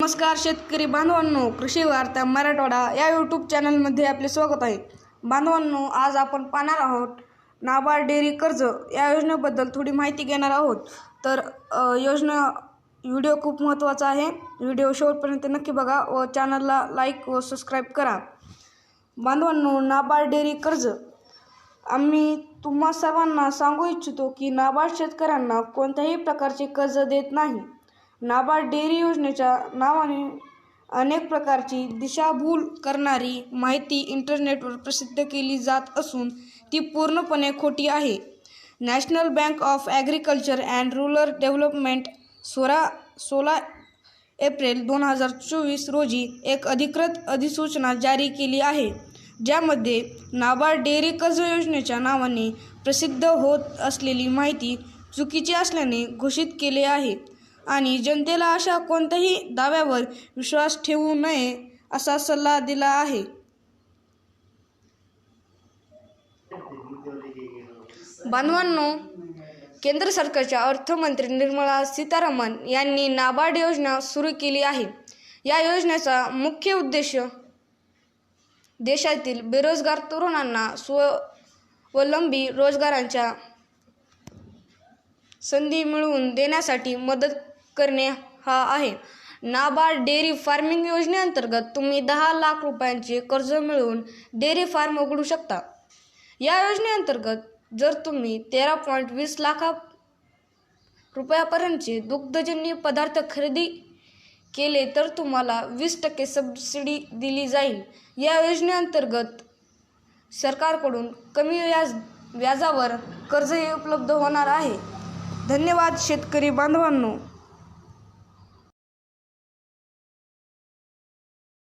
नमस्कार शेतकरी बांधवांनो कृषी वार्ता मराठवाडा या यूट्यूब चॅनलमध्ये आपले स्वागत आहे. बांधवांनो आज आपण पाहणार आहोत नाबार्ड डेअरी कर्ज या योजनेबद्दल थोडी माहिती घेणार आहोत. तर योजना व्हिडिओ खूप महत्त्वाचा आहे. व्हिडिओ शेवटपर्यंत नक्की बघा व चॅनलला लाईक व सबस्क्राईब करा. बांधवांनो नाबार्ड डेअरी कर्ज. आम्ही तुम्हा सर्वांना सांगू इच्छितो की नाबार्ड शेतकऱ्यांना कोणत्याही प्रकारचे कर्ज देत नाही. नाबार्ड डेअरी योजनेच्या नावाने अनेक प्रकारची दिशाभूल करणारी माहिती इंटरनेटवर प्रसिद्ध केली जात असून ती पूर्णपणे खोटी आहे. National bank of agriculture and rural development सोळा सोळा एप्रिल दोन हजार चोवीस रोजी एक अधिकृत अधिसूचना जारी केली आहे ज्यामध्ये नाबार्ड डेअरी कर्ज योजनेच्या नावाने प्रसिद्ध होत असलेली माहिती चुकीची असल्याने घोषित केले आहे. आणि जनतेला अशा कोणत्याही दाव्यावर विश्वास ठेवू नये असा सल्ला दिला आहे. बांधवांनो केंद्र सरकारच्या अर्थमंत्री निर्मला सीतारामन यांनी नाबार्ड योजना सुरू केली आहे. या योजनेचा मुख्य उद्देश देशातील बेरोजगार तरुणांना स्वावलंबी रोजगारांच्या संधी मिळवून देण्यासाठी मदत करणे हा आहे. नाबार्ड डेअरी फार्मिंग योजनेअंतर्गत तुम्ही दहा लाख रुपयांचे कर्ज मिळवून डेअरी फार्म उघडू शकता. या योजनेअंतर्गत जर तुम्ही तेरा पॉईंट वीस लाखा रुपयापर्यंतचे दुग्धजन्य पदार्थ खरेदी केले तर तुम्हाला वीस टक्के सबसिडी दिली जाईल. या योजनेअंतर्गत सरकारकडून कमी व्याज व्याजावर कर्जही उपलब्ध होणार आहे. धन्यवाद शेतकरी बांधवांनो.